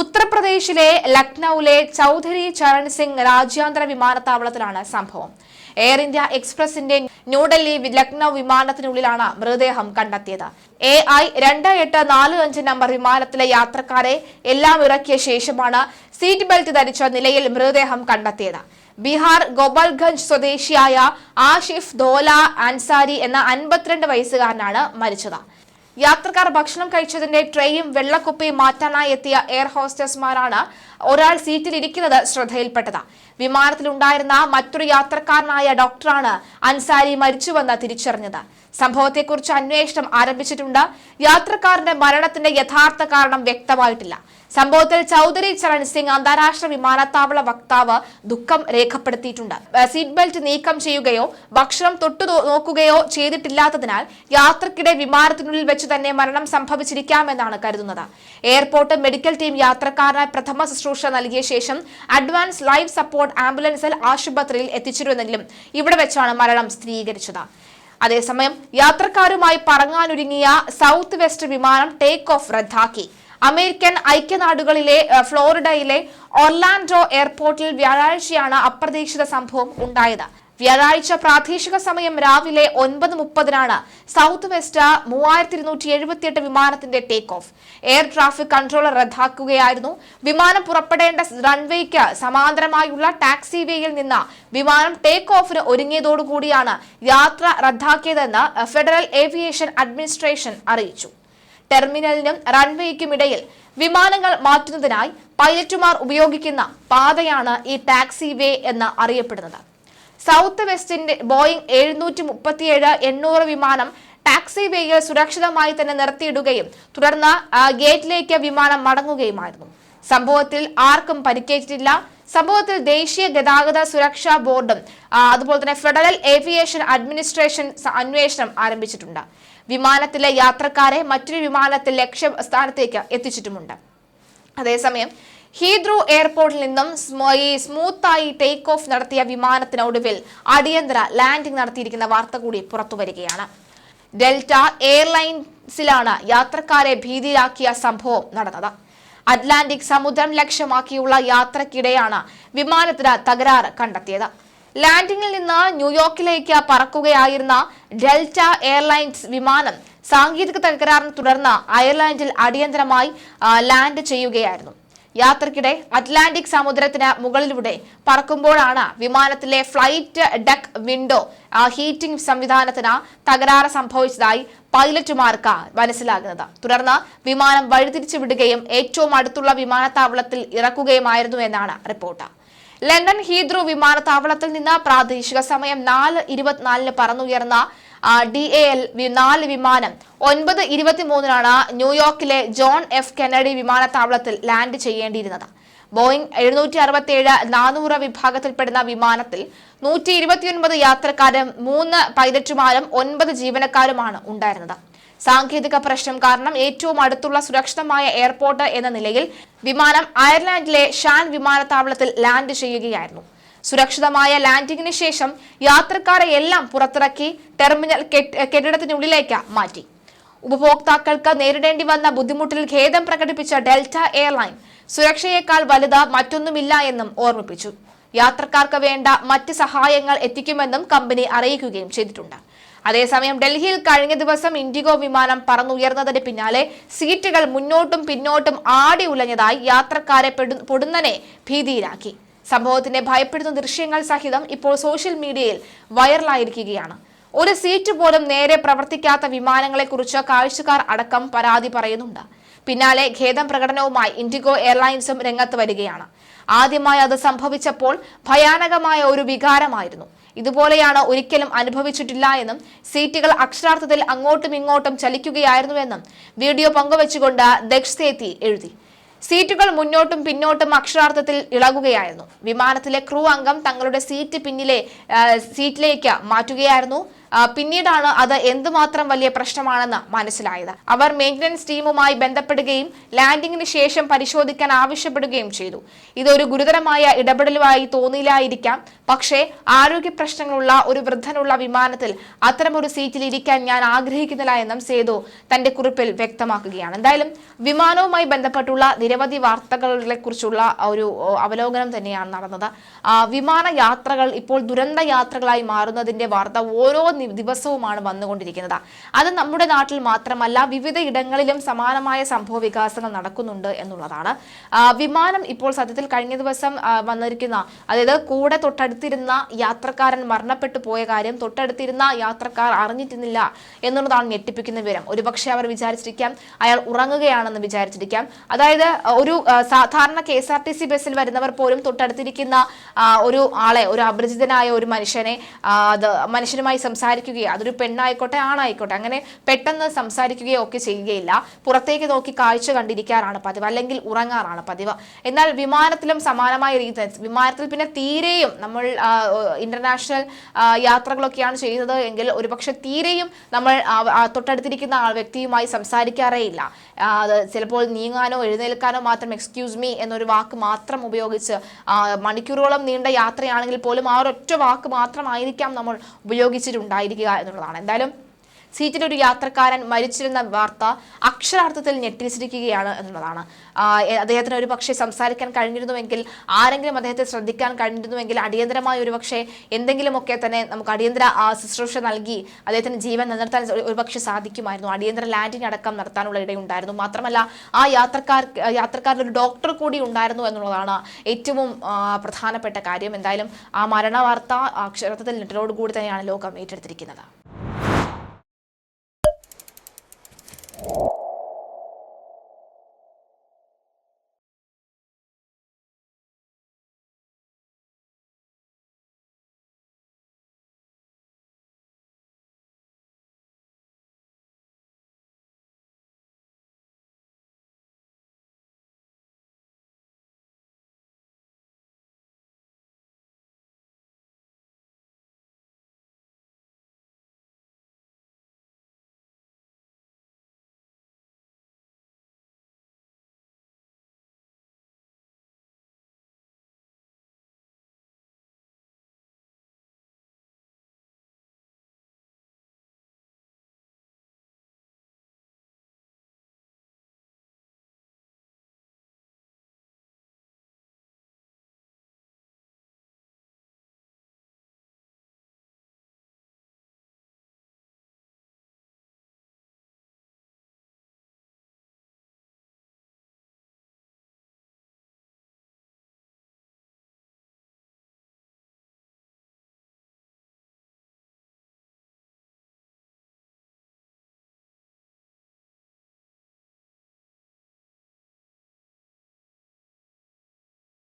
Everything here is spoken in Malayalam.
ഉത്തർപ്രദേശിലെ ലക്നൌവിലെ ചൌധരി ചരൺ സിംഗ് രാജ്യാന്തര വിമാനത്താവളത്തിലാണ് സംഭവം. എയർ ഇന്ത്യ എക്സ്പ്രസിന്റെ ന്യൂഡൽഹി ലക്നൌ വിമാനത്തിനുള്ളിലാണ് മൃതദേഹം കണ്ടെത്തിയത്. എ ഐ രണ്ട് എട്ട് നാല് അഞ്ച് നമ്പർ വിമാനത്തിലെ യാത്രക്കാരെ എല്ലാം ഇറക്കിയ ശേഷമാണ് സീറ്റ് ബെൽറ്റ് ധരിച്ച നിലയിൽ മൃതദേഹം കണ്ടെത്തിയത്. ബീഹാർ ഗോപാൽഗഞ്ച് സ്വദേശിയായ ആഷിഫ് ധോല അൻസാരി എന്ന അൻപത്തിരണ്ട് വയസ്സുകാരനാണ് മരിച്ചത്. യാത്രക്കാർ ഭക്ഷണം കഴിച്ചതിന്റെ ട്രേയും വെള്ളക്കുപ്പിയും മാറ്റാനായി എത്തിയ എയർ ഹോസ്റ്റസ്മാരാണ് ഒരാൾ സീറ്റിൽ ഇരിക്കുന്നത് ശ്രദ്ധയിൽപ്പെട്ടത്. വിമാനത്തിലുണ്ടായിരുന്ന മറ്റൊരു യാത്രക്കാരനായ ഡോക്ടറാണ് അൻസാരി മരിച്ചുവെന്ന് തിരിച്ചറിഞ്ഞത്. സംഭവത്തെക്കുറിച്ച് അന്വേഷണം ആരംഭിച്ചിട്ടുണ്ട്. യാത്രക്കാരന്റെ മരണത്തിന്റെ യഥാർത്ഥ കാരണം വ്യക്തമായിട്ടില്ല. സംഭവത്തിൽ ചൌധരി ചരൺ സിംഗ് അന്താരാഷ്ട്ര വിമാനത്താവള വക്താവ് ദുഃഖം രേഖപ്പെടുത്തിയിട്ടുണ്ട്. സീറ്റ് ബെൽറ്റ് നീക്കം ചെയ്യുകയോ ഭക്ഷണം തൊട്ടു നോക്കുകയോ ചെയ്തിട്ടില്ലാത്തതിനാൽ യാത്രക്കിടെ വിമാനത്തിനുള്ളിൽ വെച്ച് തന്നെ മരണം സംഭവിച്ചിരിക്കാമെന്നാണ് കരുതുന്നത്. എയർപോർട്ട് മെഡിക്കൽ ടീം യാത്രക്കാരനായി പ്രഥമ ശുശ്രൂഷ നൽകിയ ശേഷം അഡ്വാൻസ് ലൈഫ് സപ്പോർട്ട് ആംബുലൻസിൽ ആശുപത്രിയിൽ എത്തിച്ചിരുന്നെങ്കിലും ഇവിടെ വെച്ചാണ് മരണം സ്ഥിരീകരിച്ചത്. അതേസമയം യാത്രക്കാരുമായി പറങ്ങാനൊരുങ്ങിയ സൗത്ത് വെസ്റ്റ് വിമാനം ടേക്ക് ഓഫ് റദ്ദാക്കി. അമേരിക്കൻ ഐക്യനാടുകളിലെ ഫ്ലോറിഡയിലെ ഒർലാൻഡോ എയർപോർട്ടിൽ വ്യാഴാഴ്ചയാണ് അപ്രതീക്ഷിത സംഭവം ഉണ്ടായത്. വ്യാഴാഴ്ച പ്രാദേശിക സമയം രാവിലെ ഒൻപത് മുപ്പതിനാണ് സൗത്ത് വെസ്റ്റ് മൂവായിരത്തി ഇരുന്നൂറ്റി എഴുപത്തിയെട്ട് വിമാനത്തിന്റെ take off air traffic controller റദ്ദാക്കുകയായിരുന്നു. വിമാനം പുറപ്പെടേണ്ട റൺവേക്ക് സമാന്തരമായുള്ള ടാക്സി വേയിൽ നിന്ന് വിമാനം ടേക്ക് ഓഫിന് ഒരുങ്ങിയതോടുകൂടിയാണ് യാത്ര റദ്ദാക്കിയതെന്ന് ഫെഡറൽ ഏവിയേഷൻ അഡ്മിനിസ്ട്രേഷൻ അറിയിച്ചു. ടെർമിനലിനും റൺവേയ്ക്കും ഇടയിൽ വിമാനങ്ങൾ മാറ്റുന്നതിനായി പൈലറ്റുമാർ ഉപയോഗിക്കുന്ന പാതയാണ് ഈ ടാക്സി വേ എന്ന് അറിയപ്പെടുന്നത്. സൗത്ത് വെസ്റ്റിന്റെ ബോയിങ് എഴുന്നൂറ്റി മുപ്പത്തിയേഴ് എണ്ണൂറ് വിമാനം ടാക്സി വേയിൽ സുരക്ഷിതമായി തന്നെ നിർത്തിയിടുകയും തുടർന്ന് ഗേറ്റിലേക്ക് വിമാനം മടങ്ങുകയുമായിരുന്നു. സംഭവത്തിൽ ആർക്കും പരിക്കേറ്റിട്ടില്ല. സംഭവത്തിൽ ദേശീയ ഗതാഗത സുരക്ഷാ ബോർഡും അതുപോലെ തന്നെ ഫെഡറൽ ഏവിയേഷൻ അഡ്മിനിസ്ട്രേഷൻ അന്വേഷണം ആരംഭിച്ചിട്ടുണ്ട്. വിമാനത്തിലെ യാത്രക്കാരെ മറ്റൊരു വിമാനത്തിൽ ലക്ഷ്യ സ്ഥാനത്തേക്ക് എത്തിച്ചിട്ടുമുണ്ട്. അതേസമയം ഹീദ്രൂ എയർപോർട്ടിൽ നിന്നും ഈ സ്മൂത്തായി ടേക്ക് ഓഫ് നടത്തിയ വിമാനത്തിനൊടുവിൽ അടിയന്തര ലാൻഡിംഗ് നടത്തിയിരിക്കുന്ന വാർത്ത കൂടി പുറത്തു വരികയാണ്. ഡെൽറ്റ എയർലൈൻസിലാണ് യാത്രക്കാരെ ഭീതിയിലാക്കിയ സംഭവം നടന്നത്. അറ്റ്ലാന്റിക് സമുദ്രം ലക്ഷ്യമാക്കിയുള്ള യാത്രക്കിടെയാണ് വിമാനത്തിന് തകരാറ് കണ്ടെത്തിയത്. ലാൻഡിംഗിൽ നിന്ന് ന്യൂയോർക്കിലേക്ക് പറക്കുകയായിരുന്ന ഡെൽറ്റ എയർലൈൻസ് വിമാനം സാങ്കേതിക തകരാറിനെ തുടർന്ന് അയർലാൻഡിൽ അടിയന്തരമായി ലാൻഡ് ചെയ്യുകയായിരുന്നു. യാത്രക്കിടെ അറ്റ്ലാന്റിക് സമുദ്രത്തിന് മുകളിലൂടെ പറക്കുമ്പോഴാണ് വിമാനത്തിലെ ഫ്ലൈറ്റ് ഡെക്ക് വിൻഡോ ഹീറ്റിംഗ് സംവിധാനത്തിന് തകരാറ് സംഭവിച്ചതായി പൈലറ്റുമാർക്ക് മനസ്സിലാകുന്നത്. തുടർന്ന് വിമാനം വഴിതിരിച്ചു വിടുകയും ഏറ്റവും അടുത്തുള്ള വിമാനത്താവളത്തിൽ ഇറക്കുകയുമായിരുന്നു എന്നാണ് റിപ്പോർട്ട്. ലണ്ടൻ ഹീദ്രു വിമാനത്താവളത്തിൽ നിന്ന് പ്രാദേശിക സമയം നാല് ഇരുപത്തിനാലിന് പറന്നുയർന്ന ഡി എ എൽ നാല് വിമാനം. ഒൻപത് ഇരുപത്തിമൂന്നിനാണ് ന്യൂയോർക്കിലെ ജോൺ എഫ് കെനഡി വിമാനത്താവളത്തിൽ ലാൻഡ് ചെയ്യേണ്ടിയിരുന്നത്. ബോയിങ് എഴുന്നൂറ്റി അറുപത്തിയേഴ് നാനൂറ് വിഭാഗത്തിൽപ്പെടുന്ന വിമാനത്തിൽ നൂറ്റി ഇരുപത്തിയൊൻപത് യാത്രക്കാരും മൂന്ന് പൈലറ്റുമാരും ഒൻപത് ജീവനക്കാരുമാണ് ഉണ്ടായിരുന്നത്. സാങ്കേതിക പ്രശ്നം കാരണം ഏറ്റവും അടുത്തുള്ള സുരക്ഷിതമായ എയർപോർട്ട് എന്ന നിലയിൽ വിമാനം അയർലാൻഡിലെ ഷാൻ വിമാനത്താവളത്തിൽ ലാൻഡ് ചെയ്യുകയായിരുന്നു. സുരക്ഷിതമായ ലാൻഡിംഗിന് ശേഷം യാത്രക്കാരെ എല്ലാം പുറത്തിറക്കി ടെർമിനൽ കെട്ടിടത്തിനുള്ളിലേക്ക് മാറ്റി. ഉപഭോക്താക്കൾക്ക് നേരിടേണ്ടി വന്ന ബുദ്ധിമുട്ടിൽ ഖേദം പ്രകടിപ്പിച്ച ഡെൽറ്റ എയർലൈൻ സുരക്ഷയേക്കാൾ വലുത് മറ്റൊന്നുമില്ല എന്നും ഓർമ്മിപ്പിച്ചു. യാത്രക്കാർക്ക് വേണ്ട മറ്റ് സഹായങ്ങൾ എത്തിക്കുമെന്നും കമ്പനി അറിയിക്കുകയും ചെയ്തിട്ടുണ്ട്. അതേസമയം ഡൽഹിയിൽ കഴിഞ്ഞ ദിവസം ഇൻഡിഗോ വിമാനം പറന്നുയർന്നതിന് പിന്നാലെ സീറ്റുകൾ മുന്നോട്ടും പിന്നോട്ടും ആടി ഉലഞ്ഞതായി യാത്രക്കാരെ പെടു- പൊടുന്നനെ ഭീതിയിലാക്കി. സംഭവത്തിന്റെ ഭയപ്പെടുന്ന ദൃശ്യങ്ങൾ സഹിതം ഇപ്പോൾ സോഷ്യൽ മീഡിയയിൽ വൈറലായിരിക്കുകയാണ്. ഒരു സീറ്റ് പോലും നേരെ പ്രവർത്തിക്കാത്ത വിമാനങ്ങളെക്കുറിച്ച് കാഴ്ചക്കാർ അടക്കം പരാതി പറയുന്നുണ്ട്. പിന്നാലെ ഖേദം പ്രകടനവുമായി ഇൻഡിഗോ എയർലൈൻസും രംഗത്ത് വരികയാണ്. ആദ്യമായി അത് സംഭവിച്ചപ്പോൾ ഭയാനകമായ ഒരു വികാരമായിരുന്നു. ഇതുപോലെയാണ് ഒരിക്കലും അനുഭവിച്ചിട്ടില്ല എന്നും സീറ്റുകൾ അക്ഷരാർത്ഥത്തിൽ അങ്ങോട്ടും ഇങ്ങോട്ടും ചലിക്കുകയായിരുന്നുവെന്നും വീഡിയോ പങ്കുവച്ചുകൊണ്ട് ദക്ഷ് സേത്തി എഴുതി. സീറ്റുകൾ മുന്നോട്ടും പിന്നോട്ടും അക്ഷരാർത്ഥത്തിൽ ഇളകുകയായിരുന്നു. വിമാനത്തിലെ ക്രൂ അംഗം തങ്ങളുടെ സീറ്റ് പിന്നിലെ സീറ്റിലേക്ക് മാറ്റുകയായിരുന്നു. പിന്നീടാണ് അത് എന്തുമാത്രം വലിയ പ്രശ്നമാണെന്ന് മനസ്സിലായത്. അവർ മെയിന്റനൻസ് ടീമുമായി ബന്ധപ്പെടുകയും ലാൻഡിങ്ങിന് ശേഷം പരിശോധിക്കാൻ ആവശ്യപ്പെടുകയും ചെയ്തു. ഇതൊരു ഗുരുതരമായ ഇടപെടലുമായി തോന്നിയില്ലായിരിക്കാം. പക്ഷേ ആരോഗ്യ പ്രശ്നങ്ങളുള്ള ഒരു വൃദ്ധനുള്ള വിമാനത്തിൽ അത്തരമൊരു സീറ്റിൽ ഇരിക്കാൻ ഞാൻ ആഗ്രഹിക്കുന്നില്ല എന്നും സേതു തന്റെ കുറിപ്പിൽ വ്യക്തമാക്കുകയാണ്. എന്തായാലും വിമാനവുമായി ബന്ധപ്പെട്ടുള്ള നിരവധി വാർത്തകളെ കുറിച്ചുള്ള ഒരു അവലോകനം തന്നെയാണ് നടന്നത്. വിമാന യാത്രകൾ ഇപ്പോൾ ദുരന്ത യാത്രകളായി മാറുന്നതിന്റെ വാർത്ത ഓരോ ദിവസവുമാണ് വന്നുകൊണ്ടിരിക്കുന്നത്. അത് നമ്മുടെ നാട്ടിൽ മാത്രമല്ല വിവിധ ഇടങ്ങളിലും സമാനമായ സംഭവ വികാസങ്ങൾ നടക്കുന്നുണ്ട് എന്നുള്ളതാണ്. വിമാനം ഇപ്പോൾ സത്യത്തിൽ കഴിഞ്ഞ ദിവസം വന്നിരിക്കുന്ന അതായത് കൂടെ തൊട്ടടുത്തിരുന്ന യാത്രക്കാരൻ മരണപ്പെട്ടു പോയ കാര്യം തൊട്ടടുത്തിരുന്ന യാത്രക്കാർ അറിഞ്ഞിരുന്നില്ല എന്നുള്ളതാണ് ഞെട്ടിപ്പിക്കുന്ന വിവരം. ഒരുപക്ഷെ അവർ വിചാരിച്ചിരിക്കാം അയാൾ ഉറങ്ങുകയാണെന്ന് വിചാരിച്ചിരിക്കാം. അതായത് ഒരു സാധാരണ K S R T C ബസ്സിൽ വരുന്നവർ പോലും തൊട്ടടുത്തിരിക്കുന്ന ഒരു ആളെ ഒരു അപരിചിതനായ ഒരു മനുഷ്യനെ മനുഷ്യനുമായി സംസാരിക്കുകയോ അതൊരു പെണ്ണായിക്കോട്ടെ ആണായിക്കോട്ടെ അങ്ങനെ പെട്ടെന്ന് സംസാരിക്കുകയോ ഒക്കെ ചെയ്യുകയില്ല. പുറത്തേക്ക് നോക്കി കാഴ്ച കണ്ടിരിക്കാറാണ് പതിവ് അല്ലെങ്കിൽ ഉറങ്ങാറാണ് പതിവ്. എന്നാൽ വിമാനത്തിലും സമാനമായ രീതി വിമാനത്തിൽ പിന്നെ തീരെയും നമ്മൾ ഇന്റർനാഷണൽ യാത്രകളൊക്കെയാണ് ചെയ്യുന്നത് എങ്കിൽ ഒരുപക്ഷെ തീരെയും നമ്മൾ തൊട്ടടുത്തിരിക്കുന്ന ആ വ്യക്തിയുമായി സംസാരിക്കാറേ ഇല്ല. ചിലപ്പോൾ നീങ്ങാനോ എഴുന്നേൽക്കാനോ മാത്രം എക്സ്ക്യൂസ് മീ എന്നൊരു വാക്ക് മാത്രം ഉപയോഗിച്ച് മണിക്കൂറുകളോളം നീണ്ട യാത്രയാണെങ്കിൽ പോലും ആ ഒരൊറ്റ വാക്ക് മാത്രമായിരിക്കാം നമ്മൾ ഉപയോഗിച്ചിട്ടുണ്ടായിരിക്കുക എന്നുള്ളതാണ്. എന്തായാലും സീറ്റിൽ ഒരു യാത്രക്കാരൻ മരിച്ചിരുന്ന വാർത്ത അക്ഷരാർത്ഥത്തിൽ ഞെട്ടിച്ചിരിക്കുകയാണ് എന്നുള്ളതാണ്. അദ്ദേഹത്തിന് ഒരു പക്ഷേ സംസാരിക്കാൻ കഴിഞ്ഞിരുന്നുവെങ്കിൽ ആരെങ്കിലും അദ്ദേഹത്തെ ശ്രദ്ധിക്കാൻ കഴിഞ്ഞിരുന്നുവെങ്കിൽ അടിയന്തരമായ ഒരു പക്ഷേ എന്തെങ്കിലുമൊക്കെ തന്നെ നമുക്ക് അടിയന്തര ശുശ്രൂഷ നൽകി അദ്ദേഹത്തിന് ജീവൻ നിലനിർത്താൻ ഒരു- ഒരുപക്ഷെ സാധിക്കുമായിരുന്നു. അടിയന്തര ലാൻഡിംഗ് അടക്കം നടത്താനുള്ള ഇടയുണ്ടായിരുന്നു. മാത്രമല്ല ആ യാത്രക്കാർ യാത്രക്കാരിൽ ഒരു ഡോക്ടർ കൂടി ഉണ്ടായിരുന്നു എന്നുള്ളതാണ് ഏറ്റവും പ്രധാനപ്പെട്ട കാര്യം. എന്തായാലും ആ മരണ വാർത്ത അക്ഷരാർത്ഥത്തിൽ നെറ്റിലോട് കൂടി തന്നെയാണ് ലോകം ഏറ്റെടുത്തിരിക്കുന്നത്.